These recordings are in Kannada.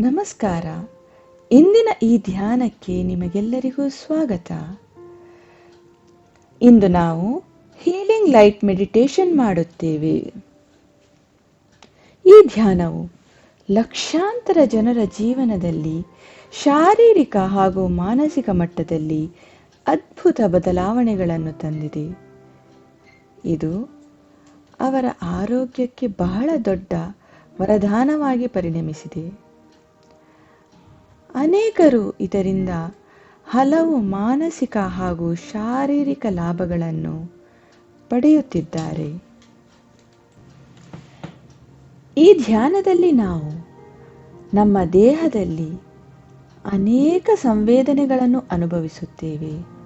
ನಮಸ್ಕಾರ. ಇಂದಿನ ಈ ಧ್ಯಾನಕ್ಕೆ ನಿಮಗೆಲ್ಲರಿಗೂ ಸ್ವಾಗತ. ಇಂದು ನಾವು ಹೀಲಿಂಗ್ ಲೈಟ್ ಮೆಡಿಟೇಷನ್ ಮಾಡುತ್ತೇವೆ. ಈ ಧ್ಯಾನವು ಲಕ್ಷಾಂತರ ಜನರ ಜೀವನದಲ್ಲಿ ಶಾರೀರಿಕ ಹಾಗೂ ಮಾನಸಿಕ ಮಟ್ಟದಲ್ಲಿ ಅದ್ಭುತ ಬದಲಾವಣೆಗಳನ್ನು ತಂದಿದೆ. ಇದು ಅವರ ಆರೋಗ್ಯಕ್ಕೆ ಬಹಳ ದೊಡ್ಡ ವರದಾನವಾಗಿ ಪರಿಣಮಿಸಿದೆ. ಅನೇಕರು ಇದರಿಂದ ಹಲವು ಮಾನಸಿಕ ಹಾಗೂ ಶಾರೀರಿಕ ಲಾಭಗಳನ್ನು ಪಡೆಯುತ್ತಿದ್ದಾರೆ. ಈ ಧ್ಯಾನದಲ್ಲಿ ನಾವು ನಮ್ಮ ದೇಹದಲ್ಲಿ ಅನೇಕ ಸಂವೇದನೆಗಳನ್ನು ಅನುಭವಿಸುತ್ತೇವೆ.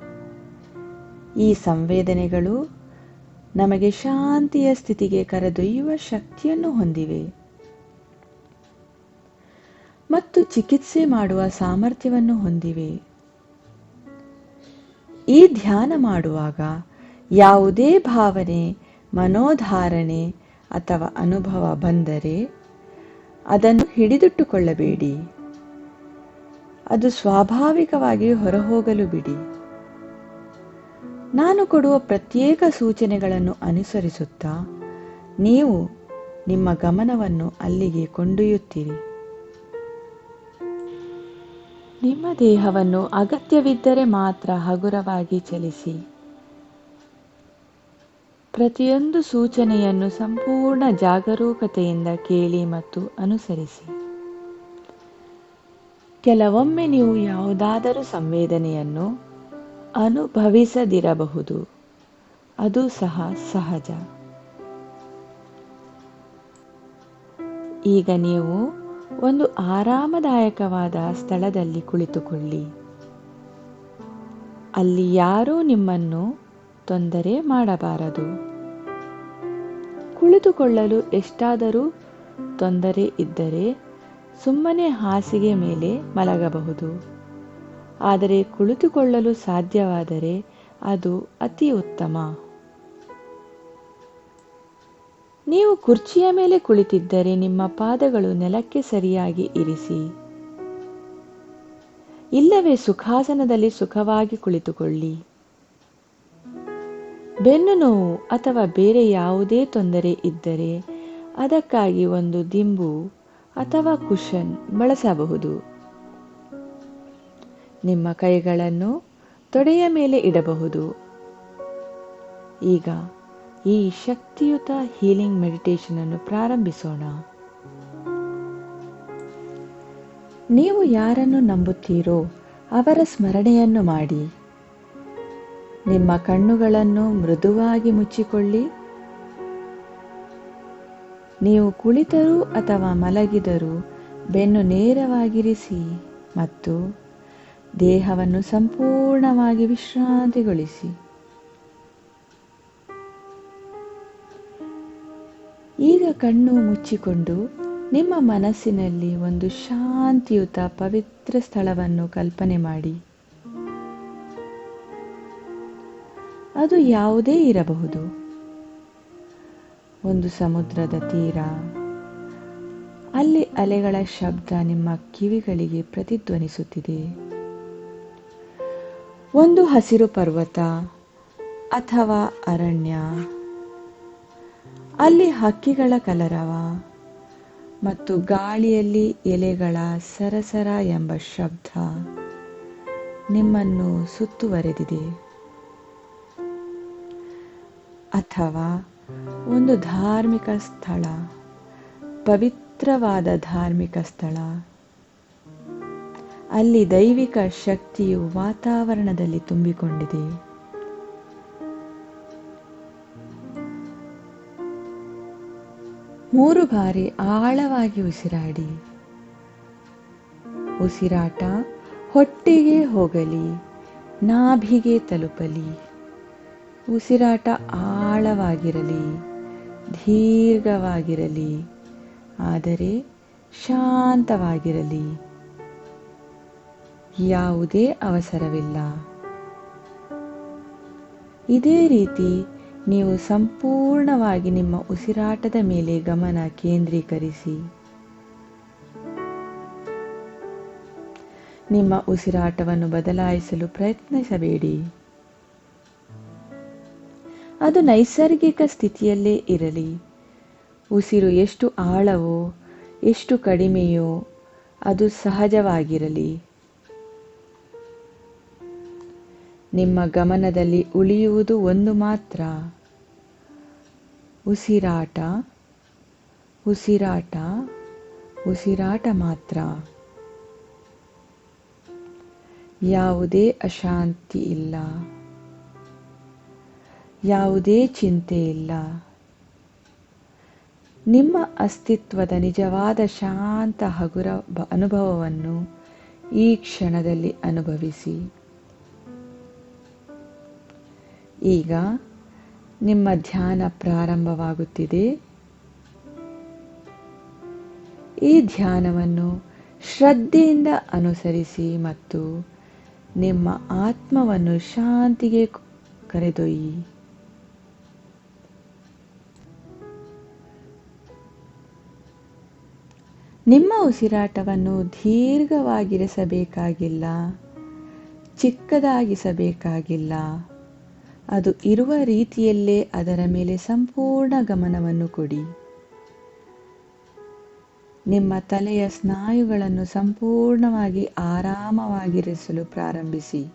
ಈ ಸಂವೇದನೆಗಳು ನಮಗೆ ಶಾಂತಿಯ ಸ್ಥಿತಿಗೆ ಕರೆದೊಯ್ಯುವ ಶಕ್ತಿಯನ್ನು ಹೊಂದಿವೆ. ಮತ್ತು ಚಿಕಿತ್ಸೆ ಮಾಡುವ ಸಾಮರ್ಥ್ಯವನ್ನು ಹೊಂದಿವೆ. ಈ ಧ್ಯಾನ ಮಾಡುವಾಗ ಯಾವುದೇ ಭಾವನೆ, ಮನೋಧಾರಣೆ ಅಥವಾ ಅನುಭವ ಬಂದರೆ ಅದನ್ನು ಹಿಡಿದಿಟ್ಟುಕೊಳ್ಳಬೇಡಿ. ಅದು ಸ್ವಾಭಾವಿಕವಾಗಿ ಹೊರಹೋಗಲು ಬಿಡಿ. ನಾನು ಕೊಡುವ ಪ್ರತ್ಯೇಕ ಸೂಚನೆಗಳನ್ನು ಅನುಸರಿಸುತ್ತಾ ನೀವು ನಿಮ್ಮ ಗಮನವನ್ನು ಅಲ್ಲಿಗೆ ಕೊಂಡೊಯ್ಯುತ್ತೀರಿ. ನಿಮ್ಮ ದೇಹವನ್ನು ಅಗತ್ಯವಿದ್ದರೆ ಮಾತ್ರ ಹಗುರವಾಗಿ ಚಲಿಸಿ. ಪ್ರತಿಯೊಂದು ಸೂಚನೆಯನ್ನು ಸಂಪೂರ್ಣ ಜಾಗರೂಕತೆಯಿಂದ ಕೇಳಿ ಮತ್ತು ಅನುಸರಿಸಿ. ಕೆಲವೊಮ್ಮೆ ನೀವು ಯಾವುದಾದರೂ ಸಂವೇದನೆಯನ್ನು ಅನುಭವಿಸದಿರಬಹುದು. ಅದು ಸಹ ಸಹಜ. ಈಗ ನೀವು ಒಂದು ಆರಾಮದಾಯಕವಾದ ಸ್ಥಳದಲ್ಲಿ ಕುಳಿತುಕೊಳ್ಳಿ. ಅಲ್ಲಿ ಯಾರೂ ನಿಮ್ಮನ್ನು ತೊಂದರೆ ಮಾಡಬಾರದು. ಕುಳಿತುಕೊಳ್ಳಲು ಎಷ್ಟಾದರೂ ತೊಂದರೆ ಇದ್ದರೆ ಸುಮ್ಮನೆ ಹಾಸಿಗೆ ಮೇಲೆ ಮಲಗಬಹುದು. ಆದರೆ ಕುಳಿತುಕೊಳ್ಳಲು ಸಾಧ್ಯವಾದರೆ ಅದು ಅತಿ ಉತ್ತಮ. ನೀವು ಕುರ್ಚಿಯ ಮೇಲೆ ಕುಳಿತಿದ್ದರೆ ನಿಮ್ಮ ಪಾದಗಳು ನೆಲಕ್ಕೆ ಸರಿಯಾಗಿ ಇರಿಸಿ. ಇಲ್ಲವೇ ಸುಖಾಸನದಲ್ಲಿ ಸುಖವಾಗಿ ಕುಳಿತುಕೊಳ್ಳಿ. ಬೆನ್ನು ನೋವು ಅಥವಾ ಬೇರೆ ಯಾವುದೇ ತೊಂದರೆ ಇದ್ದರೆ ಅದಕ್ಕಾಗಿ ಒಂದು ದಿಂಬು ಅಥವಾ ಕುಷನ್ ಬಳಸಬಹುದು. ನಿಮ್ಮ ಕೈಗಳನ್ನು ತೊಡೆಯ ಮೇಲೆ ಇಡಬಹುದು. ಈಗ ಈ ಶಕ್ತಿಯುತ ಹೀಲಿಂಗ್ ಮೆಡಿಟೇಷನ್ ಅನ್ನು ಪ್ರಾರಂಭಿಸೋಣ. ನೀವು ಯಾರನ್ನು ನಂಬುತ್ತೀರೋ ಅವರ ಸ್ಮರಣೆಯನ್ನು ಮಾಡಿ. ನಿಮ್ಮ ಕಣ್ಣುಗಳನ್ನು ಮೃದುವಾಗಿ ಮುಚ್ಚಿಕೊಳ್ಳಿ. ನೀವು ಕುಳಿತರೂ ಅಥವಾ ಮಲಗಿದರೂ ಬೆನ್ನು ನೇರವಾಗಿರಿಸಿ ಮತ್ತು ದೇಹವನ್ನು ಸಂಪೂರ್ಣವಾಗಿ ವಿಶ್ರಾಂತಿಗೊಳಿಸಿ. ಈಗ ಕಣ್ಣು ಮುಚ್ಚಿಕೊಂಡು ನಿಮ್ಮ ಮನಸ್ಸಿನಲ್ಲಿ ಒಂದು ಶಾಂತಿಯುತ ಪವಿತ್ರ ಸ್ಥಳವನ್ನು ಕಲ್ಪನೆ ಮಾಡಿ. ಅದು ಯಾವುದೇ ಇರಬಹುದು. ಒಂದು ಸಮುದ್ರದ ತೀರ, ಅಲ್ಲಿ ಅಲೆಗಳ ಶಬ್ದ ನಿಮ್ಮ ಕಿವಿಗಳಿಗೆ ಪ್ರತಿಧ್ವನಿಸುತ್ತಿದೆ. ಒಂದು ಹಸಿರು ಪರ್ವತ ಅಥವಾ ಅರಣ್ಯ ಅಲ್ಲಿ ಹಕ್ಕಿಗಳ ಕಲರವ ಮತ್ತು ಗಾಳಿಯಲ್ಲಿ ಎಲೆಗಳ ಸರಸರ ಎಂಬ ಶಬ್ದ ನಿಮ್ಮನ್ನು ಸುತ್ತುವರೆದಿದೆ. ಅಥವಾ ಒಂದು ಧಾರ್ಮಿಕ ಸ್ಥಳ, ಪವಿತ್ರವಾದ ಧಾರ್ಮಿಕ ಸ್ಥಳ. ಅಲ್ಲಿ ದೈವಿಕ ಶಕ್ತಿಯು ವಾತಾವರಣದಲ್ಲಿ ತುಂಬಿಕೊಂಡಿದೆ. ಮೂರು ಬಾರಿ ಆಳವಾಗಿ ಉಸಿರಾಡಿ. ಉಸಿರಾಟ ಹೊಟ್ಟೆಗೆ ಹೋಗಲಿ, ನಾಭಿಗೆ ತಲುಪಲಿ. ಉಸಿರಾಟ ಆಳವಾಗಿರಲಿ, ದೀರ್ಘವಾಗಿರಲಿ, ಆದರೆ ಶಾಂತವಾಗಿರಲಿ. ಯಾವುದೇ ಅವಸರವಿಲ್ಲ. ಇದೇ ರೀತಿ ನೀವು ಸಂಪೂರ್ಣವಾಗಿ ನಿಮ್ಮ ಉಸಿರಾಟದ ಮೇಲೆ ಗಮನ ಕೇಂದ್ರೀಕರಿಸಿ. ನಿಮ್ಮ ಉಸಿರಾಟವನ್ನು ಬದಲಾಯಿಸಲು ಪ್ರಯತ್ನಿಸಬೇಡಿ. ಅದು ನೈಸರ್ಗಿಕ ಸ್ಥಿತಿಯಲ್ಲೇ ಇರಲಿ. ಉಸಿರು ಎಷ್ಟು ಆಳವೋ, ಎಷ್ಟು ಕಡಿಮೆಯೋ, ಅದು ಸಹಜವಾಗಿರಲಿ. ನಿಮ್ಮ ಗಮನದಲ್ಲಿ ಉಳಿಯುವುದು ಒಂದು ಮಾತ್ರ. ಉಸಿರಾಟ ಉಸಿರಾಟ ಉಸಿರಾಟ ಮಾತ್ರ. ಯಾವುದೇ ಅಶಾಂತಿ ಇಲ್ಲ. ಯಾವುದೇ ಚಿಂತೆ ಇಲ್ಲ. ನಿಮ್ಮ ಅಸ್ತಿತ್ವದ ನಿಜವಾದ ಶಾಂತ ಹಗುರ ಅನುಭವವನ್ನು ಈ ಕ್ಷಣದಲ್ಲಿ ಅನುಭವಿಸಿ. ಈಗ ನಿಮ್ಮ ಧ್ಯಾನ ಪ್ರಾರಂಭವಾಗುತ್ತಿದೆ. ಈ ಧ್ಯಾನವನ್ನು ಶ್ರದ್ಧೆಯಿಂದ ಅನುಸರಿಸಿ ಮತ್ತು ನಿಮ್ಮ ಆತ್ಮವನ್ನು ಶಾಂತಿಗೆ ಕರೆದೊಯ್ಯಿ. ನಿಮ್ಮ ಉಸಿರಾಟವನ್ನು ದೀರ್ಘವಾಗಿರಿಸಬೇಕಾಗಿಲ್ಲ, ಚಿಕ್ಕದಾಗಿಸಬೇಕಾಗಿಲ್ಲ. ಅದು ಇರುವ ರೀತಿಯಲ್ಲೇ ಅದರ ಮೇಲೆ ಸಂಪೂರ್ಣ ಗಮನವನ್ನು ಕೊಡಿ. ನಿಮ್ಮ ತಲೆಯ ಸ್ನಾಯುಗಳನ್ನು ಸಂಪೂರ್ಣವಾಗಿ ಆರಾಮವಾಗಿರಿಸಲು ಪ್ರಾರಂಭಿಸಿ.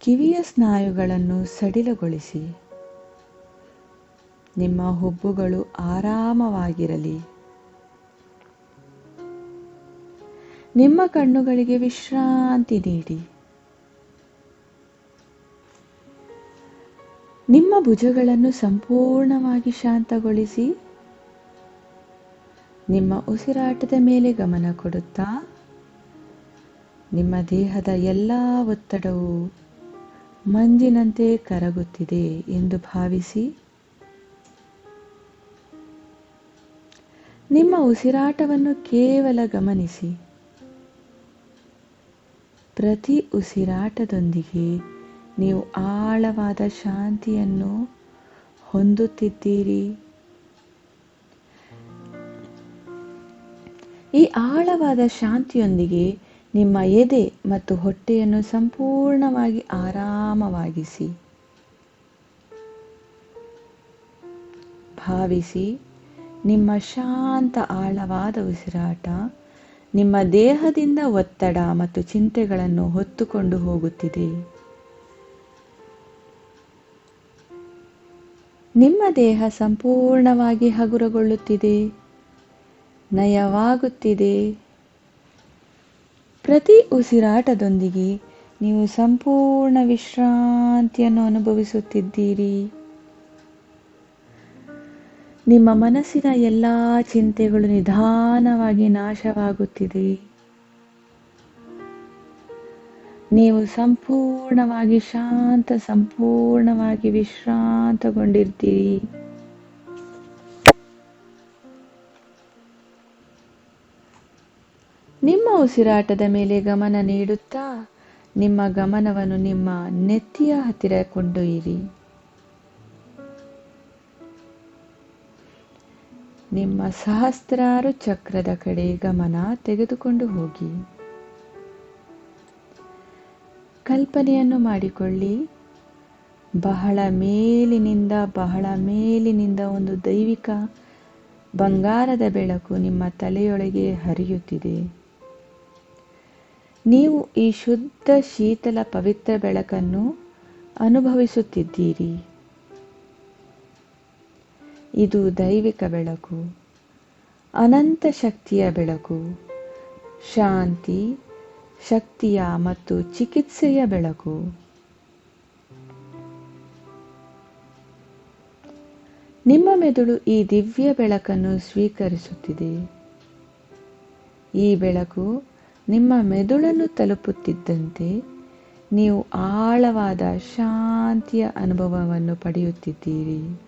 ಕಿವಿಯ ಸ್ನಾಯುಗಳನ್ನು ಸಡಿಲಗೊಳಿಸಿ. ನಿಮ್ಮ ಹುಬ್ಬುಗಳು ಆರಾಮವಾಗಿರಲಿ. ನಿಮ್ಮ ಕಣ್ಣುಗಳಿಗೆ ವಿಶ್ರಾಂತಿ ನೀಡಿ. ನಿಮ್ಮ ಭುಜಗಳನ್ನು ಸಂಪೂರ್ಣವಾಗಿ ಶಾಂತಗೊಳಿಸಿ, ನಿಮ್ಮ ಉಸಿರಾಟದ ಮೇಲೆ ಗಮನ ಕೊಡುತ್ತಾ, ನಿಮ್ಮ ದೇಹದ ಎಲ್ಲ ಒತ್ತಡವು ಮಂಜಿನಂತೆ ಕರಗುತ್ತಿದೆ ಎಂದು ಭಾವಿಸಿ, ನಿಮ್ಮ ಉಸಿರಾಟವನ್ನು ಕೇವಲ ಗಮನಿಸಿ, ಪ್ರತಿ ಉಸಿರಾಟದೊಂದಿಗೆ ನೀವು ಆಳವಾದ ಶಾಂತಿಯನ್ನು ಹೊಂದುತ್ತಿದ್ದೀರಿ. ಈ ಆಳವಾದ ಶಾಂತಿಯೊಂದಿಗೆ ನಿಮ್ಮ ಎದೆ ಮತ್ತು ಹೊಟ್ಟೆಯನ್ನು ಸಂಪೂರ್ಣವಾಗಿ ಆರಾಮವಾಗಿಸಿ. ಭಾವಿಸಿ ನಿಮ್ಮ ಶಾಂತ ಆಳವಾದ ಉಸಿರಾಟ, ನಿಮ್ಮ ದೇಹದಿಂದ ಒತ್ತಡ ಮತ್ತು ಚಿಂತೆಗಳನ್ನು ಹೊತ್ತುಕೊಂಡು ಹೋಗುತ್ತಿದೆ. ನಿಮ್ಮ ದೇಹ ಸಂಪೂರ್ಣವಾಗಿ ಹಗುರಗೊಳ್ಳುತ್ತಿದೆ, ನಯವಾಗುತ್ತಿದೆ. ಪ್ರತಿ ಉಸಿರಾಟದೊಂದಿಗೆ ನೀವು ಸಂಪೂರ್ಣ ವಿಶ್ರಾಂತಿಯನ್ನು ಅನುಭವಿಸುತ್ತಿದ್ದೀರಿ. ನಿಮ್ಮ ಮನಸ್ಸಿನ ಎಲ್ಲ ಚಿಂತೆಗಳು ನಿಧಾನವಾಗಿ ನಾಶವಾಗುತ್ತಿದೆ. ನೀವು ಸಂಪೂರ್ಣವಾಗಿ ಶಾಂತ, ಸಂಪೂರ್ಣವಾಗಿ ವಿಶ್ರಾಂತಗೊಂಡಿರ್ತೀರಿ. ನಿಮ್ಮ ಉಸಿರಾಟದ ಮೇಲೆ ಗಮನ ನೀಡುತ್ತಾ, ನಿಮ್ಮ ಗಮನವನ್ನು ನಿಮ್ಮ ನೆತ್ತಿಯ ಹತ್ತಿರ ಕೊಂಡೊಯ್ಯಿರಿ. ನಿಮ್ಮ ಸಹಸ್ರಾರು ಚಕ್ರದ ಕಡೆ ಗಮನ ತೆಗೆದುಕೊಂಡು ಹೋಗಿ. ಕಲ್ಪನೆಯನ್ನು ಮಾಡಿಕೊಳ್ಳಿ. ಬಹಳ ಮೇಲಿನಿಂದ ಬಹಳ ಮೇಲಿನಿಂದ ಒಂದು ದೈವಿಕ ಬಂಗಾರದ ಬೆಳಕು ನಿಮ್ಮ ತಲೆಯೊಳಗೆ ಹರಿಯುತ್ತಿದೆ. ನೀವು ಈ ಶುದ್ಧ ಶೀತಲ ಪವಿತ್ರ ಬೆಳಕನ್ನು ಅನುಭವಿಸುತ್ತಿದ್ದೀರಿ. ಇದು ದೈವಿಕ ಬೆಳಕು, ಅನಂತ ಶಕ್ತಿಯ ಬೆಳಕು, ಶಾಂತಿ ಶಕ್ತಿಯ ಮತ್ತು ಚಿಕಿತ್ಸೆಯ ಬೆಳಕು. ನಿಮ್ಮ ಮೆದುಳು ಈ ದಿವ್ಯ ಬೆಳಕನ್ನು ಸ್ವೀಕರಿಸುತ್ತಿದೆ. ಈ ಬೆಳಕು ನಿಮ್ಮ ಮೆದುಳನ್ನು ತಲುಪುತ್ತಿದ್ದಂತೆ ನೀವು ಆಳವಾದ ಶಾಂತಿಯ ಅನುಭವವನ್ನು ಪಡೆಯುತ್ತಿದ್ದೀರಿ.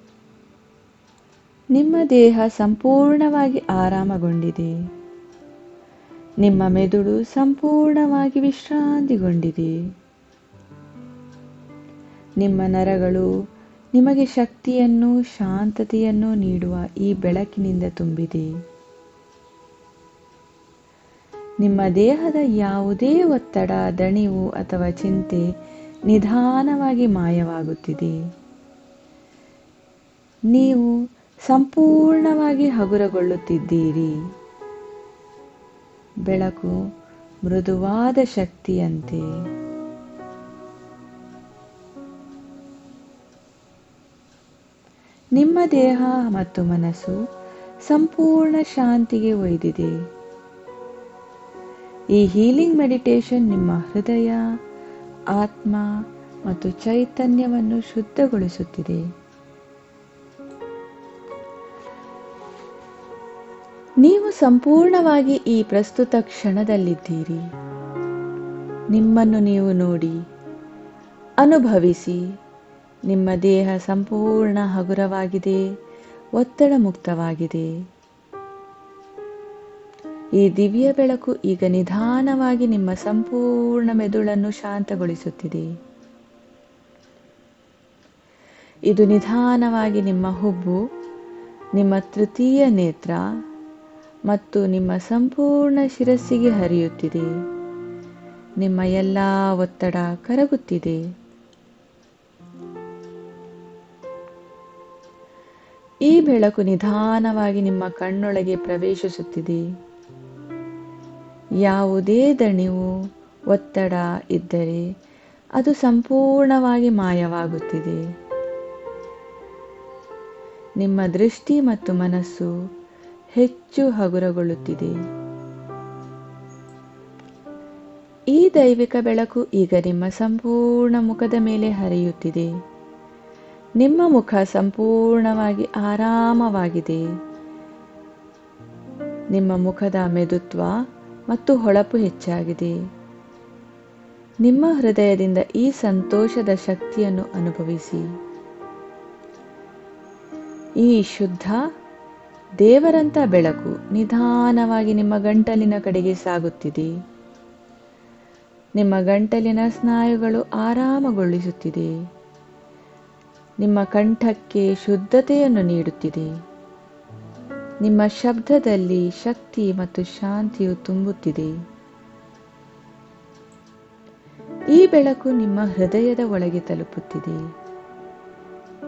ನಿಮ್ಮ ದೇಹ ಸಂಪೂರ್ಣವಾಗಿ ಆರಾಮಗೊಂಡಿದೆ. ನಿಮ್ಮ ಮೆದುಳು ಸಂಪೂರ್ಣವಾಗಿ ವಿಶ್ರಾಂತಿಗೊಂಡಿದೆ. ನಿಮ್ಮ ನರಗಳು ನಿಮಗೆ ಶಕ್ತಿಯನ್ನು, ಶಾಂತತೆಯನ್ನು ನೀಡುವ ಈ ಬೆಳಕಿನಿಂದ ತುಂಬಿದೆ. ನಿಮ್ಮ ದೇಹದ ಯಾವುದೇ ಒತ್ತಡ, ದಣಿವು ಅಥವಾ ಚಿಂತೆ ನಿಧಾನವಾಗಿ ಮಾಯವಾಗುತ್ತಿದೆ. ನೀವು ಸಂಪೂರ್ಣವಾಗಿ ಹಗುರಗೊಳ್ಳುತ್ತಿದ್ದೀರಿ. ಬೆಳಕು ಮೃದುವಾದ ಶಕ್ತಿಯಂತೆ. ನಿಮ್ಮ ದೇಹ ಮತ್ತು ಮನಸ್ಸು ಸಂಪೂರ್ಣ ಶಾಂತಿಗೆ ಒಯ್ದಿದೆ. ಈ ಹೀಲಿಂಗ್ ಮೆಡಿಟೇಷನ್ ನಿಮ್ಮ ಹೃದಯ, ಆತ್ಮ ಮತ್ತು ಚೈತನ್ಯವನ್ನು ಶುದ್ಧಗೊಳಿಸುತ್ತಿದೆ. ನೀವು ಸಂಪೂರ್ಣವಾಗಿ ಈ ಪ್ರಸ್ತುತ ಕ್ಷಣದಲ್ಲಿದ್ದೀರಿ. ನಿಮ್ಮನ್ನು ನೀವು ನೋಡಿ, ಅನುಭವಿಸಿ. ನಿಮ್ಮ ದೇಹ ಸಂಪೂರ್ಣ ಹಗುರವಾಗಿದೆ, ಒತ್ತಡ ಮುಕ್ತವಾಗಿದೆ. ಈ ದಿವ್ಯ ಬೆಳಕು ಈಗ ನಿಧಾನವಾಗಿ ನಿಮ್ಮ ಸಂಪೂರ್ಣ ಮೆದುಳನ್ನು ಶಾಂತಗೊಳಿಸುತ್ತಿದೆ. ಇದು ನಿಧಾನವಾಗಿ ನಿಮ್ಮ ಹುಬ್ಬು, ನಿಮ್ಮ ತೃತೀಯ ನೇತ್ರ ಮತ್ತು ನಿಮ್ಮ ಸಂಪೂರ್ಣ ಶಿರಸ್ಸಿಗೆ ಹರಿಯುತ್ತಿದೆ. ನಿಮ್ಮ ಎಲ್ಲ ಒತ್ತಡ ಕರಗುತ್ತಿದೆ. ಈ ಬೆಳಕು ನಿಧಾನವಾಗಿ ನಿಮ್ಮ ಕಣ್ಣೊಳಗೆ ಪ್ರವೇಶಿಸುತ್ತಿದೆ. ಯಾವುದೇ ದಣಿವು, ಒತ್ತಡ ಇದ್ದರೆ ಅದು ಸಂಪೂರ್ಣವಾಗಿ ಮಾಯವಾಗುತ್ತಿದೆ. ನಿಮ್ಮ ದೃಷ್ಟಿ ಮತ್ತು ಮನಸ್ಸು ಹೆಚ್ಚು ಹಗುರಗೊಳ್ಳುತ್ತಿದೆ. ಈ ದೈವಿಕ ಬೆಳಕು ಈಗ ನಿಮ್ಮ ಸಂಪೂರ್ಣ ಮುಖದ ಮೇಲೆ ಹರಿಯುತ್ತಿದೆ. ನಿಮ್ಮ ಮುಖ ಸಂಪೂರ್ಣವಾಗಿ ಆರಾಮವಾಗಿದೆ. ನಿಮ್ಮ ಮುಖದ ಮೆದುತ್ವ ಮತ್ತು ಹೊಳಪು ಹೆಚ್ಚಾಗಿದೆ. ನಿಮ್ಮ ಹೃದಯದಿಂದ ಈ ಸಂತೋಷದ ಶಕ್ತಿಯನ್ನು ಅನುಭವಿಸಿ. ಈ ಶುದ್ಧ ದೇವರಂತ ಬೆಳಕು ನಿಧಾನವಾಗಿ ನಿಮ್ಮ ಗಂಟಲಿನ ಕಡೆಗೆ ಸಾಗುತ್ತಿದೆ. ನಿಮ್ಮ ಗಂಟಲಿನ ಸ್ನಾಯುಗಳು ಆರಾಮಗೊಳಿಸುತ್ತಿದೆ ನಿಮ್ಮ ಕಂಠಕ್ಕೆ ಶುದ್ಧತೆಯನ್ನು ನೀಡುತ್ತಿದೆ. ನಿಮ್ಮ ಶಬ್ದದಲ್ಲಿ ಶಕ್ತಿ ಮತ್ತು ಶಾಂತಿಯು ತುಂಬುತ್ತಿದೆ. ಈ ಬೆಳಕು ನಿಮ್ಮ ಹೃದಯದ ಒಳಗೆ ತಲುಪುತ್ತಿದೆ.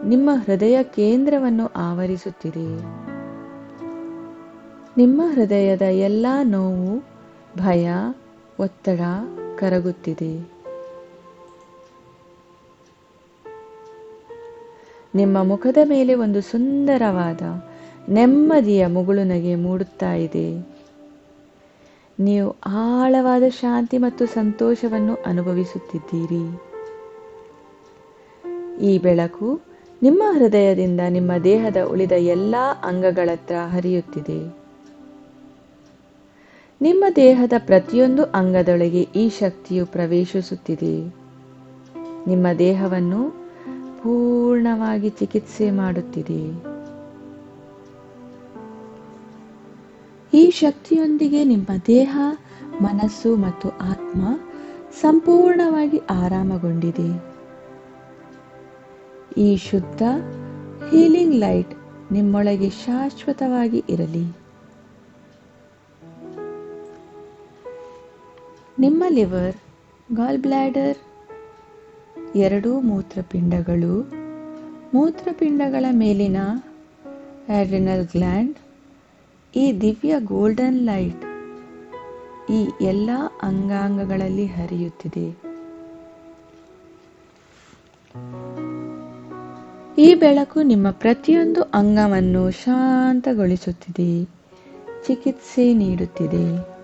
ನಿಮ್ಮ ಹೃದಯ ಕೇಂದ್ರವನ್ನು ಆವರಿಸುತ್ತಿದೆ. ನಿಮ್ಮ ಹೃದಯದ ಎಲ್ಲ ನೋವು, ಭಯ, ಒತ್ತಡ ಕರಗುತ್ತಿದೆ. ನಿಮ್ಮ ಮುಖದ ಮೇಲೆ ಒಂದು ಸುಂದರವಾದ ನೆಮ್ಮದಿಯ ಮುಗುಳುನಗೆ ಮೂಡುತ್ತಾ ಇದೆ. ನೀವು ಆಳವಾದ ಶಾಂತಿ ಮತ್ತು ಸಂತೋಷವನ್ನು ಅನುಭವಿಸುತ್ತಿದ್ದೀರಿ. ಈ ಬೆಳಕು ನಿಮ್ಮ ಹೃದಯದಿಂದ ನಿಮ್ಮ ದೇಹದ ಉಳಿದ ಎಲ್ಲ ಅಂಗಗಳತ್ತ ಹರಿಯುತ್ತಿದೆ. ನಿಮ್ಮ ದೇಹದ ಪ್ರತಿಯೊಂದು ಅಂಗದೊಳಗೆ ಈ ಶಕ್ತಿಯು ಪ್ರವೇಶಿಸುತ್ತಿದೆ. ನಿಮ್ಮ ದೇಹವನ್ನು ಪೂರ್ಣವಾಗಿ ಚಿಕಿತ್ಸೆ ಮಾಡುತ್ತಿದೆ. ಈ ಶಕ್ತಿಯೊಂದಿಗೆ ನಿಮ್ಮ ದೇಹ, ಮನಸ್ಸು ಮತ್ತು ಆತ್ಮ ಸಂಪೂರ್ಣವಾಗಿ ಆರಾಮಗೊಂಡಿದೆ. ಈ ಶುದ್ಧ ಹೀಲಿಂಗ್ ಲೈಟ್ ನಿಮ್ಮೊಳಗೆ ಶಾಶ್ವತವಾಗಿ ಇರಲಿ. ನಿಮ್ಮ ಲಿವರ್ ಗಾಲ್ ಬ್ಲ್ಯಾಡರ್ ಎರಡೂ ಮೂತ್ರಪಿಂಡಗಳು, ಮೂತ್ರಪಿಂಡಗಳ ಮೇಲಿನ ಆಡ್ರಿನಲ್ ಗ್ಲ್ಯಾಂಡ್ ಈ ದಿವ್ಯ ಗೋಲ್ಡನ್ ಲೈಟ್ ಈ ಎಲ್ಲ ಅಂಗಾಂಗಗಳಲ್ಲಿ ಹರಿಯುತ್ತಿದೆ. ಈ ಬೆಳಕು ನಿಮ್ಮ ಪ್ರತಿಯೊಂದು ಅಂಗವನ್ನು ಶಾಂತಗೊಳಿಸುತ್ತಿದೆ, ಚಿಕಿತ್ಸೆ ನೀಡುತ್ತಿದೆ.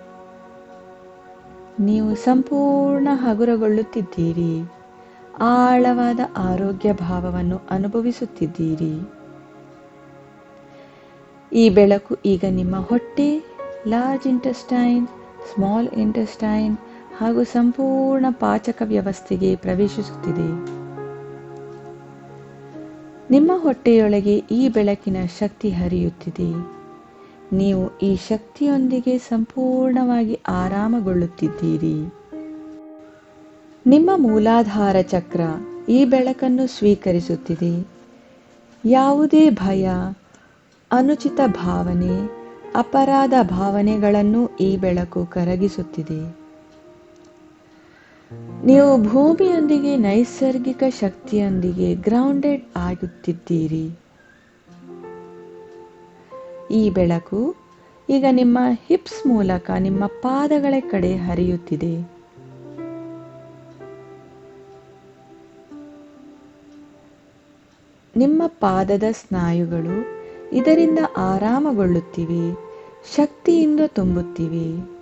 ನೀವು ಸಂಪೂರ್ಣ ಹಗುರಗೊಳ್ಳುತ್ತಿದ್ದೀರಿ. ಆಳವಾದ ಆರೋಗ್ಯ ಭಾವವನ್ನು ಅನುಭವಿಸುತ್ತಿದ್ದೀರಿ. ಈ ಬೆಳಕು ಈಗ ನಿಮ್ಮ ಹೊಟ್ಟೆ ಲಾರ್ಜ್ ಇಂಟೆಸ್ಟೈನ್ ಸ್ಮಾಲ್ ಇಂಟೆಸ್ಟೈನ್ ಹಾಗೂ ಸಂಪೂರ್ಣ ಪಾಚಕ ವ್ಯವಸ್ಥೆಗೆ ಪ್ರವೇಶಿಸುತ್ತಿದೆ. ನಿಮ್ಮ ಹೊಟ್ಟೆಯೊಳಗೆ ಈ ಬೆಳಕಿನ ಶಕ್ತಿ ಹರಿಯುತ್ತಿದೆ. ನೀವು ಈ ಶಕ್ತಿಯೊಂದಿಗೆ ಸಂಪೂರ್ಣವಾಗಿ ಆರಾಮಗೊಳ್ಳುತ್ತಿದ್ದೀರಿ. ನಿಮ್ಮ ಮೂಲಾಧಾರ ಚಕ್ರ ಈ ಬೆಳಕನ್ನು ಸ್ವೀಕರಿಸುತ್ತಿದೆ. ಯಾವುದೇ ಭಯ, ಅನುಚಿತ ಭಾವನೆ, ಅಪರಾಧ ಭಾವನೆಗಳನ್ನು ಈ ಬೆಳಕು ಕರಗಿಸುತ್ತಿದೆ. ನೀವು ಭೂಮಿಯೊಂದಿಗೆ ನೈಸರ್ಗಿಕ ಶಕ್ತಿಯೊಂದಿಗೆ ಗ್ರೌಂಡೆಡ್ ಆಗುತ್ತಿದ್ದೀರಿ. ಈ ಬೆಳಕು ಈಗ ನಿಮ್ಮ ಹಿಪ್ಸ್ ಮೂಲಕ ನಿಮ್ಮ ಪಾದಗಳ ಕಡೆ ಹರಿಯುತ್ತಿದೆ. ನಿಮ್ಮ ಪಾದದ ಸ್ನಾಯುಗಳು ಇದರಿಂದ ಆರಾಮಗೊಳ್ಳುತ್ತಿವೆ, ಶಕ್ತಿಯಿಂದ ತುಂಬುತ್ತಿವೆ.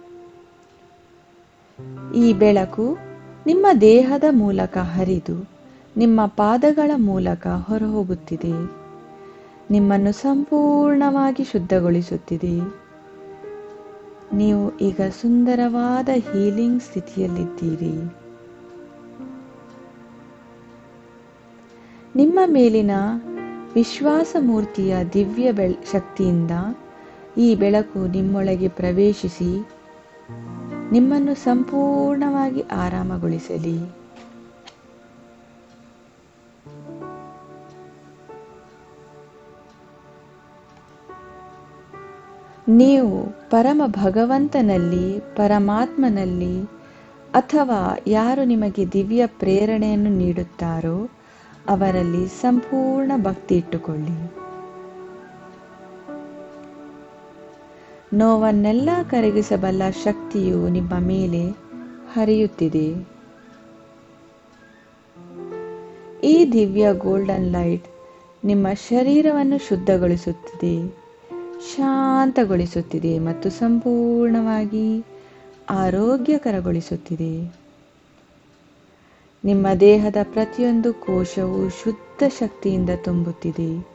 ಈ ಬೆಳಕು ನಿಮ್ಮ ದೇಹದ ಮೂಲಕ ಹರಿದು ನಿಮ್ಮ ಪಾದಗಳ ಮೂಲಕ ಹೊರಹೋಗುತ್ತಿದೆ. ನಿಮ್ಮನ್ನು ಸಂಪೂರ್ಣವಾಗಿ ಶುದ್ಧಗೊಳಿಸುತ್ತಿದೆ. ನೀವು ಈಗ ಸುಂದರವಾದ ಹೀಲಿಂಗ್ ಸ್ಥಿತಿಯಲ್ಲಿದ್ದೀರಿ. ನಿಮ್ಮ ಮೇಲಿನ ವಿಶ್ವಾಸ ಮೂರ್ತಿಯ ದಿವ್ಯ ಬೆಳ್, ಶಕ್ತಿಯಿಂದ ಈ ಬೆಳಕು ನಿಮ್ಮೊಳಗೆ ಪ್ರವೇಶಿಸಿ ನಿಮ್ಮನ್ನು ಸಂಪೂರ್ಣವಾಗಿ ಆರಾಮಗೊಳಿಸಲಿ. ನೀವು ಪರಮ ಭಗವಂತನಲ್ಲಿ ಪರಮಾತ್ಮನಲ್ಲಿ, ಅಥವಾ ಯಾರು ನಿಮಗೆ ದಿವ್ಯ ಪ್ರೇರಣೆಯನ್ನು ನೀಡುತ್ತಾರೋ, ಅವರಲ್ಲಿ ಸಂಪೂರ್ಣ ಭಕ್ತಿ ಇಟ್ಟುಕೊಳ್ಳಿ. ನೋವನ್ನೆಲ್ಲ ಕರಗಿಸಬಲ್ಲ ಶಕ್ತಿಯು ನಿಮ್ಮ ಮೇಲೆ ಹರಿಯುತ್ತಿದೆ. ಈ ದಿವ್ಯ ಗೋಲ್ಡನ್ ಲೈಟ್ ನಿಮ್ಮ ಶರೀರವನ್ನು ಶುದ್ಧಗೊಳಿಸುತ್ತಿದೆ. ಶಾಂತಗೊಳಿಸುತ್ತಿದೆ ಮತ್ತು ಸಂಪೂರ್ಣವಾಗಿ ಆರೋಗ್ಯಕರಗೊಳಿಸುತ್ತಿದೆ. ನಿಮ್ಮ ದೇಹದ ಪ್ರತಿಯೊಂದು ಕೋಶವು ಶುದ್ಧ ಶಕ್ತಿಯಿಂದ ತುಂಬುತ್ತಿದೆ.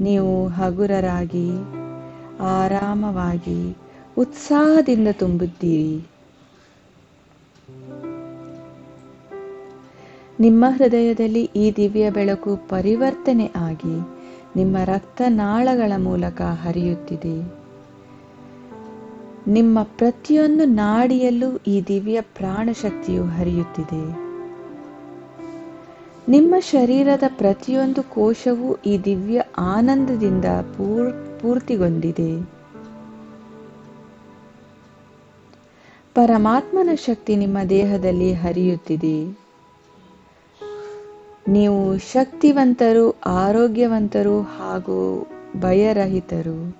ನೀವು ಹಗುರರಾಗಿ, ಆರಾಮವಾಗಿ, ಉತ್ಸಾಹದಿಂದ ತುಂಬುತ್ತೀರಿ. ನಿಮ್ಮ ಹೃದಯದಲ್ಲಿ ಈ ದಿವ್ಯ ಬೆಳಕು ಪರಿವರ್ತನೆ ಆಗಿ ನಿಮ್ಮ ರಕ್ತನಾಳಗಳ ಮೂಲಕ ಹರಿಯುತ್ತಿದೆ. ನಿಮ್ಮ ಪ್ರತಿಯೊಂದು ನಾಡಿಯಲ್ಲೂ ಈ ದಿವ್ಯ ಪ್ರಾಣಶಕ್ತಿಯು ಹರಿಯುತ್ತಿದೆ. ನಿಮ್ಮ ಶರೀರದ ಪ್ರತಿಯೊಂದು ಕೋಶವೂ ಈ ದಿವ್ಯ ಆನಂದದಿಂದ ಪೂರ್, ಪೂರ್ತಿಗೊಂಡಿದೆ. ಪರಮಾತ್ಮನ ಶಕ್ತಿ ನಿಮ್ಮ ದೇಹದಲ್ಲಿ ಹರಿಯುತ್ತಿದೆ. ನೀವು ಶಕ್ತಿವಂತರು, ಆರೋಗ್ಯವಂತರು ಹಾಗೂ ಭಯರಹಿತರು.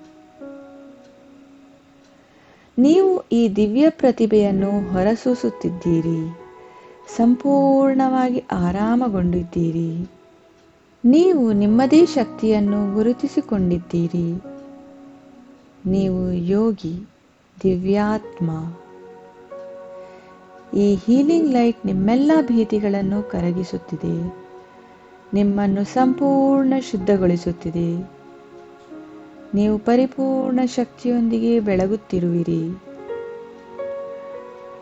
ನೀವು ಈ ದಿವ್ಯ ಪ್ರತಿಭೆಯನ್ನು ಹೊರಸೂಸುತ್ತಿದ್ದೀರಿ. ಸಂಪೂರ್ಣವಾಗಿ ಆರಾಮಗೊಂಡಿದ್ದೀರಿ. ನೀವು ನಿಮ್ಮದೇ ಶಕ್ತಿಯನ್ನು ಗುರುತಿಸಿಕೊಂಡಿದ್ದೀರಿ. ನೀವು ಯೋಗಿ, ದಿವ್ಯಾತ್ಮ. ಈ ಹೀಲಿಂಗ್ ಲೈಟ್ ನಿಮ್ಮೆಲ್ಲ ಭೀತಿಗಳನ್ನು ಕರಗಿಸುತ್ತಿದೆ. ನಿಮ್ಮನ್ನು ಸಂಪೂರ್ಣ ಶುದ್ಧಗೊಳಿಸುತ್ತಿದೆ. ನೀವು ಪರಿಪೂರ್ಣ ಶಕ್ತಿಯೊಂದಿಗೆ ಬೆಳಗುತ್ತಿರುವಿರಿ.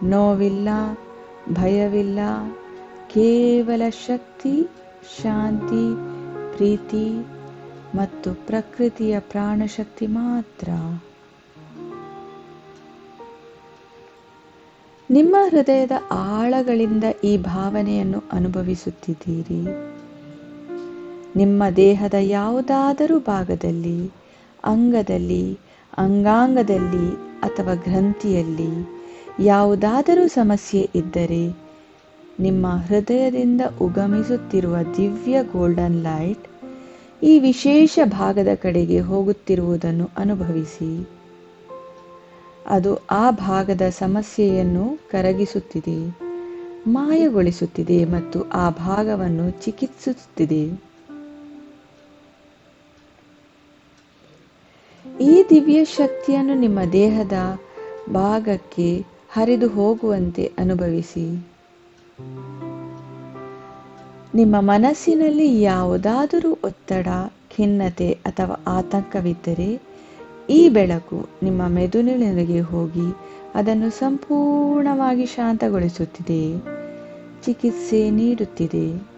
ನೋವಿಲ್ಲ, ಭಯವಿಲ್ಲ, ಕೇವಲ ಶಕ್ತಿ, ಶಾಂತಿ, ಪ್ರೀತಿ ಮತ್ತು ಪ್ರಕೃತಿಯ ಪ್ರಾಣಶಕ್ತಿ ಮಾತ್ರ. ನಿಮ್ಮ ಹೃದಯದ ಆಳಗಳಿಂದ ಈ ಭಾವನೆಯನ್ನು ಅನುಭವಿಸುತ್ತಿದ್ದೀರಿ. ನಿಮ್ಮ ದೇಹದ ಯಾವುದಾದರೂ ಭಾಗದಲ್ಲಿ, ಅಂಗದಲ್ಲಿ, ಅಂಗಾಂಗದಲ್ಲಿ ಅಥವಾ ಗ್ರಂಥಿಯಲ್ಲಿ ಯಾವುದಾದರೂ ಸಮಸ್ಯೆ ಇದ್ದರೆ ನಿಮ್ಮ ಹೃದಯದಿಂದ ಉಗಮಿಸುತ್ತಿರುವ ದಿವ್ಯ ಗೋಲ್ಡನ್ ಲೈಟ್ ಈ ವಿಶೇಷ ಭಾಗದ ಕಡೆಗೆ ಹೋಗುತ್ತಿರುವುದನ್ನು ಅನುಭವಿಸಿ. ಅದು ಆ ಭಾಗದ ಸಮಸ್ಯೆಯನ್ನು ಕರಗಿಸುತ್ತಿದೆ, ಮಾಯಗೊಳಿಸುತ್ತಿದೆ ಮತ್ತು ಆ ಭಾಗವನ್ನು ಚಿಕಿತ್ಸಿಸುತ್ತಿದೆ. ಈ ದಿವ್ಯ ಶಕ್ತಿಯನ್ನು ನಿಮ್ಮ ದೇಹದ ಭಾಗಕ್ಕೆ ಹರಿದು ಹೋಗುವಂತೆ ಅನುಭವಿಸಿ. ನಿಮ್ಮ ಮನಸ್ಸಿನಲ್ಲಿ ಯಾವುದಾದರೂ ಒತ್ತಡ, ಖಿನ್ನತೆ ಅಥವಾ ಆತಂಕವಿದ್ದರೆ ಈ ಬೆಳಕು ನಿಮ್ಮ ಮೆದುಳಿನೊಳಗೆ ಹೋಗಿ ಅದನ್ನು ಸಂಪೂರ್ಣವಾಗಿ ಶಾಂತಗೊಳಿಸುತ್ತಿದೆ. ಚಿಕಿತ್ಸೆ ನೀಡುತ್ತಿದೆ.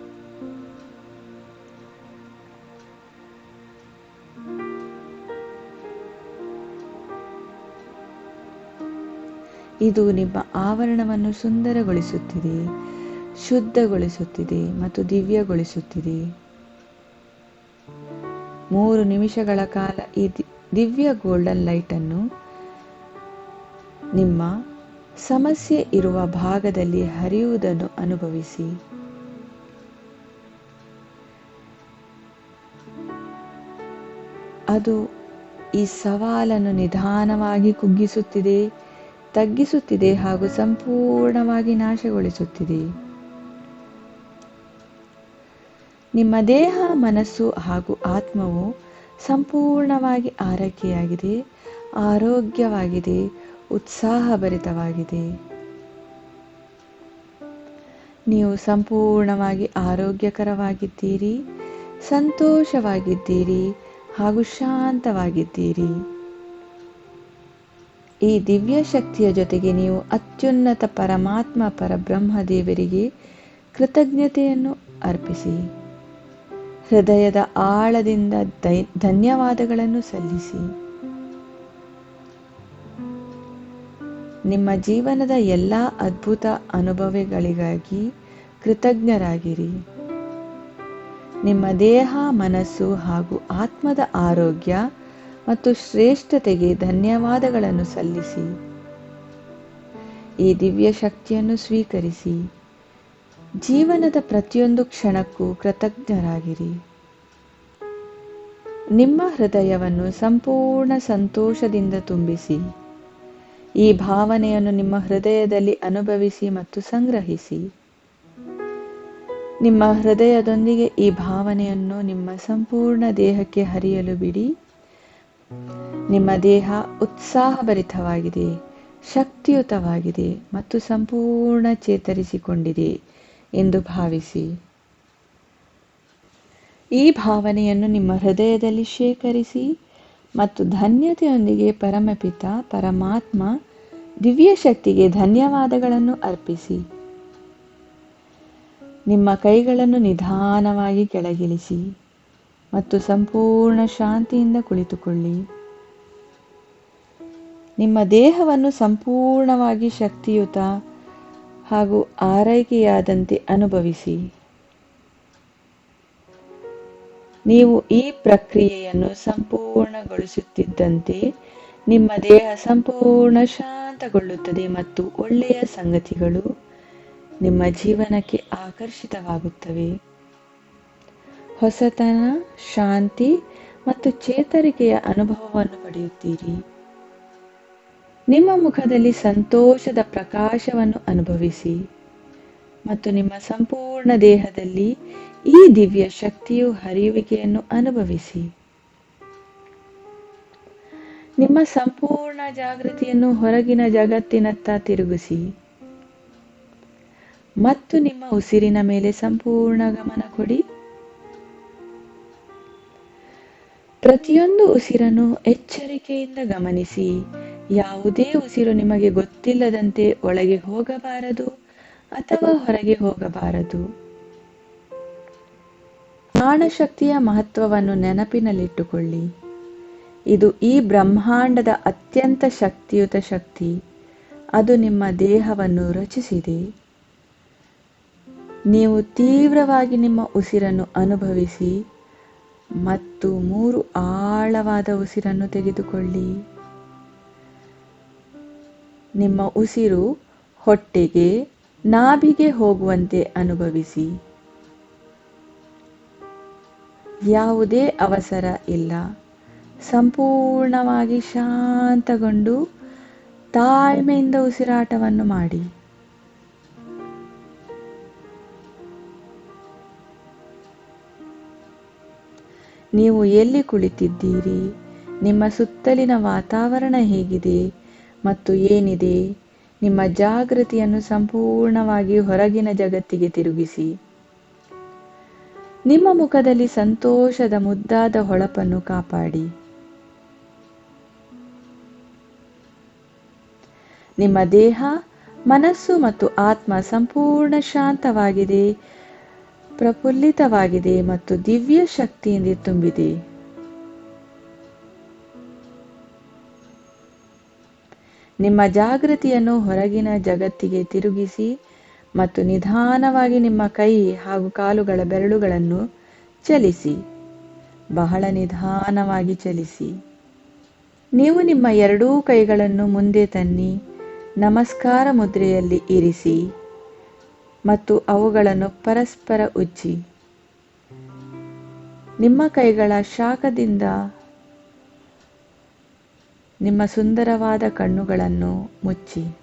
ಇದು ನಿಮ್ಮ ಆವರಣವನ್ನು ಸುಂದರಗೊಳಿಸುತ್ತಿದೆ, ಶುದ್ಧಗೊಳಿಸುತ್ತಿದೆ ಮತ್ತು ದಿವ್ಯಗೊಳಿಸುತ್ತಿದೆ. ಮೂರು ನಿಮಿಷಗಳ ಕಾಲ ಈ ದಿವ್ಯ ಗೋಲ್ಡನ್ ಲೈಟನ್ನು ನಿಮ್ಮ ಸಮಸ್ಯೆ ಇರುವ ಭಾಗದಲ್ಲಿ ಹರಿಯುವುದನ್ನು ಅನುಭವಿಸಿ. ಅದು ಈ ಸವಾಲನ್ನು ನಿಧಾನವಾಗಿ ಕುಗ್ಗಿಸುತ್ತಿದೆ. ತಗ್ಗಿಸುತ್ತಿದೆ ಹಾಗೂ ಸಂಪೂರ್ಣವಾಗಿ ನಾಶಗೊಳಿಸುತ್ತಿದೆ. ನಿಮ್ಮ ದೇಹ, ಮನಸ್ಸು ಹಾಗೂ ಆತ್ಮವು ಸಂಪೂರ್ಣವಾಗಿ ಆರೈಕೆಯಾಗಿದೆ, ಆರೋಗ್ಯವಾಗಿದೆ, ಉತ್ಸಾಹಭರಿತವಾಗಿದೆ. ನೀವು ಸಂಪೂರ್ಣವಾಗಿ ಆರೋಗ್ಯಕರವಾಗಿದ್ದೀರಿ, ಸಂತೋಷವಾಗಿದ್ದೀರಿ ಹಾಗೂ ಶಾಂತವಾಗಿದ್ದೀರಿ. ಈ ದಿವ್ಯ ಶಕ್ತಿಯ ಜೊತೆಗೆ ನೀವು ಅತ್ಯುನ್ನತ ಪರಮಾತ್ಮ ಪರಬ್ರಹ್ಮ ದೇವರಿಗೆ ಕೃತಜ್ಞತೆಯನ್ನು ಅರ್ಪಿಸಿ, ಹೃದಯದ ಆಳದಿಂದ ಧನ್ಯವಾದಗಳನ್ನು ಸಲ್ಲಿಸಿ. ನಿಮ್ಮ ಜೀವನದ ಎಲ್ಲ ಅದ್ಭುತ ಅನುಭವಗಳಿಗಾಗಿ ಕೃತಜ್ಞರಾಗಿರಿ. ನಿಮ್ಮ ದೇಹ, ಮನಸ್ಸು ಹಾಗೂ ಆತ್ಮದ ಆರೋಗ್ಯ ಮತ್ತು ಶ್ರೇಷ್ಠತೆಗೆ ಧನ್ಯವಾದಗಳನ್ನು ಸಲ್ಲಿಸಿ. ಈ ದಿವ್ಯ ಶಕ್ತಿಯನ್ನು ಸ್ವೀಕರಿಸಿ. ಜೀವನದ ಪ್ರತಿಯೊಂದು ಕ್ಷಣಕ್ಕೂ ಕೃತಜ್ಞರಾಗಿರಿ. ನಿಮ್ಮ ಹೃದಯವನ್ನು ಸಂಪೂರ್ಣ ಸಂತೋಷದಿಂದ ತುಂಬಿಸಿ. ಈ ಭಾವನೆಯನ್ನು ನಿಮ್ಮ ಹೃದಯದಲ್ಲಿ ಅನುಭವಿಸಿ ಮತ್ತು ಸಂಗ್ರಹಿಸಿ. ನಿಮ್ಮ ಹೃದಯದೊಂದಿಗೆ ಈ ಭಾವನೆಯನ್ನು ನಿಮ್ಮ ಸಂಪೂರ್ಣ ದೇಹಕ್ಕೆ ಹರಿಯಲು ಬಿಡಿ. ನಿಮ್ಮ ದೇಹ ಉತ್ಸಾಹಭರಿತವಾಗಿದೆ, ಶಕ್ತಿಯುತವಾಗಿದೆ ಮತ್ತು ಸಂಪೂರ್ಣ ಚೇತರಿಸಿಕೊಂಡಿದೆ ಎಂದು ಭಾವಿಸಿ. ಈ ಭಾವನೆಯನ್ನು ನಿಮ್ಮ ಹೃದಯದಲ್ಲಿ ಶೇಖರಿಸಿ ಮತ್ತು ಧನ್ಯತೆಯೊಂದಿಗೆ ಪರಮಪಿತ, ಪರಮಾತ್ಮ, ದಿವ್ಯ ಶಕ್ತಿಗೆ ಧನ್ಯವಾದಗಳನ್ನು ಅರ್ಪಿಸಿ. ನಿಮ್ಮ ಕೈಗಳನ್ನು ನಿಧಾನವಾಗಿ ಕೆಳಗಿಳಿಸಿ. ಮತ್ತು ಸಂಪೂರ್ಣ ಶಾಂತಿಯಿಂದ ಕುಳಿತುಕೊಳ್ಳಿ. ನಿಮ್ಮ ದೇಹವನ್ನು ಸಂಪೂರ್ಣವಾಗಿ ಶಕ್ತಿಯುತ ಹಾಗೂ ಆರೈಕೆಯಾದಂತೆ ಅನುಭವಿಸಿ. ನೀವು ಈ ಪ್ರಕ್ರಿಯೆಯನ್ನು ಸಂಪೂರ್ಣಗೊಳಿಸುತ್ತಿದ್ದಂತೆ ನಿಮ್ಮ ದೇಹ ಸಂಪೂರ್ಣ ಶಾಂತಗೊಳ್ಳುತ್ತದೆ ಮತ್ತು ಒಳ್ಳೆಯ ಸಂಗತಿಗಳು ನಿಮ್ಮ ಜೀವನಕ್ಕೆ ಆಕರ್ಷಿತವಾಗುತ್ತವೆ. ಹೊಸತನ, ಶಾಂತಿ ಮತ್ತು ಚೇತರಿಕೆಯ ಅನುಭವವನ್ನು ಪಡೆಯುತ್ತೀರಿ. ನಿಮ್ಮ ಮುಖದಲ್ಲಿ ಸಂತೋಷದ ಪ್ರಕಾಶವನ್ನು ಅನುಭವಿಸಿ ಮತ್ತು ನಿಮ್ಮ ಸಂಪೂರ್ಣ ದೇಹದಲ್ಲಿ ಈ ದಿವ್ಯ ಶಕ್ತಿಯು ಹರಿಯುವಿಕೆಯನ್ನು ಅನುಭವಿಸಿ. ನಿಮ್ಮ ಸಂಪೂರ್ಣ ಜಾಗೃತಿಯನ್ನು ಹೊರಗಿನ ಜಗತ್ತಿನತ್ತ ತಿರುಗಿಸಿ ಮತ್ತು ನಿಮ್ಮ ಉಸಿರಿನ ಮೇಲೆ ಸಂಪೂರ್ಣ ಗಮನ ಕೊಡಿ. ಪ್ರತಿಯೊಂದು ಉಸಿರನ್ನು ಎಚ್ಚರಿಕೆಯಿಂದ ಗಮನಿಸಿ. ಯಾವುದೇ ಉಸಿರು ನಿಮಗೆ ಗೊತ್ತಿಲ್ಲದಂತೆ ಒಳಗೆ ಹೋಗಬಾರದು ಅಥವಾ ಹೊರಗೆ ಹೋಗಬಾರದು. ಪ್ರಾಣಶಕ್ತಿಯ ಮಹತ್ವವನ್ನು ನೆನಪಿನಲ್ಲಿಟ್ಟುಕೊಳ್ಳಿ. ಇದು ಈ ಬ್ರಹ್ಮಾಂಡದ ಅತ್ಯಂತ ಶಕ್ತಿಯುತ ಶಕ್ತಿ. ಅದು ನಿಮ್ಮ ದೇಹವನ್ನು ರಚಿಸಿದೆ. ನೀವು ತೀವ್ರವಾಗಿ ನಿಮ್ಮ ಉಸಿರನ್ನು ಅನುಭವಿಸಿ ಮತ್ತು ಮೂರು ಆಳವಾದ ಉಸಿರನ್ನು ತೆಗೆದುಕೊಳ್ಳಿ. ನಿಮ್ಮ ಉಸಿರು ಹೊಟ್ಟೆಗೆ, ನಾಭಿಗೆ ಹೋಗುವಂತೆ ಅನುಭವಿಸಿ. ಯಾವುದೇ ಅವಸರ ಇಲ್ಲ. ಸಂಪೂರ್ಣವಾಗಿ ಶಾಂತಗೊಂಡು ತಾಳ್ಮೆಯಿಂದ ಉಸಿರಾಟವನ್ನು ಮಾಡಿ. ನೀವು ಎಲ್ಲಿ ಕುಳಿತಿದ್ದೀರಿ? ನಿಮ್ಮ ಸುತ್ತಲಿನ ವಾತಾವರಣ ಹೇಗಿದೆ? ಮತ್ತು ಏನಿದೆ? ನಿಮ್ಮ ಜಾಗೃತಿಯನ್ನು ಸಂಪೂರ್ಣವಾಗಿ ಹೊರಗಿನ ಜಗತ್ತಿಗೆ ತಿರುಗಿಸಿ. ನಿಮ್ಮ ಮುಖದಲ್ಲಿ ಸಂತೋಷದ ಮುದ್ದಾದ ಹೊಳಪನ್ನು ಕಾಪಾಡಿ. ನಿಮ್ಮ ದೇಹ, ಮನಸ್ಸು ಮತ್ತು ಆತ್ಮ ಸಂಪೂರ್ಣ ಶಾಂತವಾಗಿದೆ. ಪ್ರಫುಲ್ಲಿತವಾಗಿದೆ ಮತ್ತು ದಿವ್ಯ ಶಕ್ತಿಯಿಂದ ತುಂಬಿದೆ. ನಿಮ್ಮ ಜಾಗೃತಿಯನ್ನು ಹೊರಗಿನ ಜಗತ್ತಿಗೆ ತಿರುಗಿಸಿ ಮತ್ತು ನಿಧಾನವಾಗಿ ನಿಮ್ಮ ಕೈ ಹಾಗೂ ಕಾಲುಗಳ ಬೆರಳುಗಳನ್ನು ಚಲಿಸಿ. ಬಹಳ ನಿಧಾನವಾಗಿ ಚಲಿಸಿ. ನೀವು ನಿಮ್ಮ ಎರಡೂ ಕೈಗಳನ್ನು ಮುಂದೆ ತನ್ನಿ, ನಮಸ್ಕಾರ ಮುದ್ರೆಯಲ್ಲಿ ಇರಿಸಿ. ಮತ್ತು ಅವುಗಳನ್ನು ಪರಸ್ಪರ ಉಜ್ಜಿ. ನಿಮ್ಮ ಕೈಗಳ ಶಾಖದಿಂದ ನಿಮ್ಮ ಸುಂದರವಾದ ಕಣ್ಣುಗಳನ್ನು ಮುಚ್ಚಿ.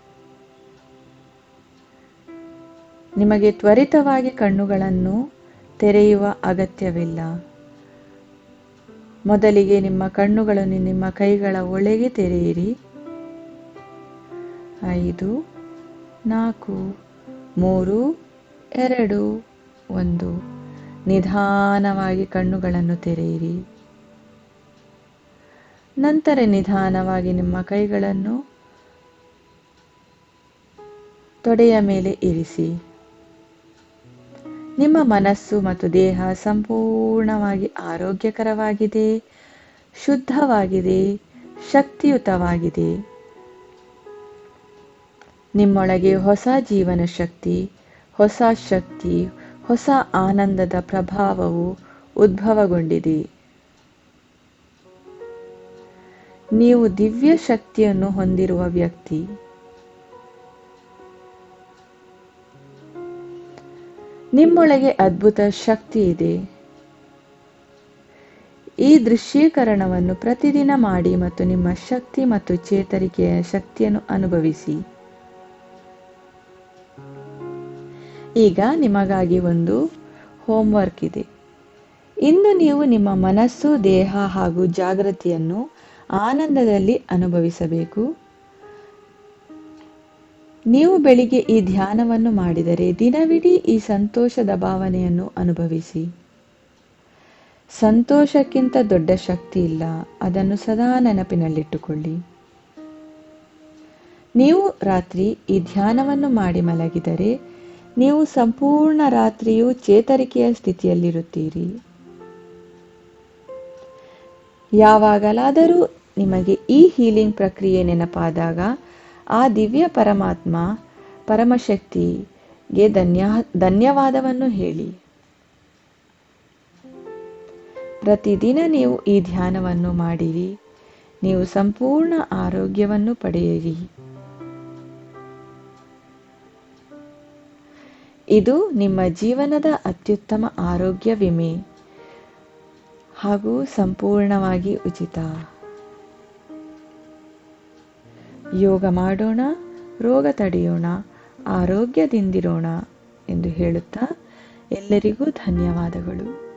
ನಿಮಗೆ ತ್ವರಿತವಾಗಿ ಕಣ್ಣುಗಳನ್ನು ತೆರೆಯುವ ಅಗತ್ಯವಿಲ್ಲ. ಮೊದಲಿಗೆ ನಿಮ್ಮ ಕಣ್ಣುಗಳನ್ನು ನಿಮ್ಮ ಕೈಗಳ ಒಳಗೆ ತೆರೆಯಿರಿ. ಐದು, ನಾಲ್ಕು ಮೂರು, ಎರಡು, ಒಂದು. ನಿಧಾನವಾಗಿ ಕಣ್ಣುಗಳನ್ನು ತೆರೆಯಿರಿ. ನಂತರ ನಿಧಾನವಾಗಿ ನಿಮ್ಮ ಕೈಗಳನ್ನು ತೊಡೆಯ ಮೇಲೆ ಇರಿಸಿ. ನಿಮ್ಮ ಮನಸ್ಸು ಮತ್ತು ದೇಹ ಸಂಪೂರ್ಣವಾಗಿ ಆರೋಗ್ಯಕರವಾಗಿದೆ, ಶುದ್ಧವಾಗಿದೆ, ಶಕ್ತಿಯುತವಾಗಿದೆ. ನಿಮ್ಮೊಳಗೆ ಹೊಸ ಜೀವನ ಶಕ್ತಿ, ಹೊಸ ಶಕ್ತಿ, ಹೊಸ ಆನಂದದ ಪ್ರಭಾವವು ಉದ್ಭವಗೊಂಡಿದೆ. ನೀವು ದಿವ್ಯ ಶಕ್ತಿಯನ್ನು ಹೊಂದಿರುವ ವ್ಯಕ್ತಿ. ನಿಮ್ಮೊಳಗೆ ಅದ್ಭುತ ಶಕ್ತಿ ಇದೆ. ಈ ದೃಶ್ಯೀಕರಣವನ್ನು ಪ್ರತಿದಿನ ಮಾಡಿ ಮತ್ತು ನಿಮ್ಮ ಶಕ್ತಿ ಮತ್ತು ಚೇತರಿಕೆಯ ಶಕ್ತಿಯನ್ನು ಅನುಭವಿಸಿ. ಈಗ ನಿಮಗಾಗಿ ಒಂದು ಹೋಮ್ವರ್ಕ್ ಇದೆ. ಇಂದು ನೀವು ನಿಮ್ಮ ಮನಸ್ಸು, ದೇಹ ಹಾಗೂ ಜಾಗೃತಿಯನ್ನು ಆನಂದದಲ್ಲಿ ಅನುಭವಿಸಬೇಕು. ನೀವು ಬೆಳಿಗ್ಗೆ ಈ ಧ್ಯಾನವನ್ನು ಮಾಡಿದರೆ ದಿನವಿಡೀ ಈ ಸಂತೋಷದ ಭಾವನೆಯನ್ನು ಅನುಭವಿಸಿ. ಸಂತೋಷಕ್ಕಿಂತ ದೊಡ್ಡ ಶಕ್ತಿ ಇಲ್ಲ, ಅದನ್ನು ಸದಾ ನೆನಪಿನಲ್ಲಿಟ್ಟುಕೊಳ್ಳಿ. ನೀವು ರಾತ್ರಿ ಈ ಧ್ಯಾನವನ್ನು ಮಾಡಿ ಮಲಗಿದರೆ ನೀವು ಸಂಪೂರ್ಣ ರಾತ್ರಿಯು ಚೇತರಿಕೆಯ ಸ್ಥಿತಿಯಲ್ಲಿರುತ್ತೀರಿ. ಯಾವಾಗಲಾದರೂ ನಿಮಗೆ ಈ ಹೀಲಿಂಗ್ ಪ್ರಕ್ರಿಯೆ ನೆನಪಾದಾಗ ಆ ದಿವ್ಯ ಪರಮಾತ್ಮ, ಪರಮಶಕ್ತಿಗೆ ಧನ್ಯ, ಧನ್ಯವಾದವನ್ನು ಹೇಳಿ. ಪ್ರತಿದಿನ ನೀವು ಈ ಧ್ಯಾನವನ್ನು ಮಾಡಿರಿ. ನೀವು ಸಂಪೂರ್ಣ ಆರೋಗ್ಯವನ್ನು ಪಡೆಯಿರಿ. ಇದು ನಿಮ್ಮ ಜೀವನದ ಅತ್ಯುತ್ತಮ ಆರೋಗ್ಯ ವಿಮೆ ಹಾಗೂ ಸಂಪೂರ್ಣವಾಗಿ ಉಚಿತ. ಯೋಗ ಮಾಡೋಣ, ರೋಗ ತಡೆಯೋಣ, ಆರೋಗ್ಯದಿಂದಿರೋಣ ಎಂದು ಹೇಳುತ್ತಾ ಎಲ್ಲರಿಗೂ ಧನ್ಯವಾದಗಳು.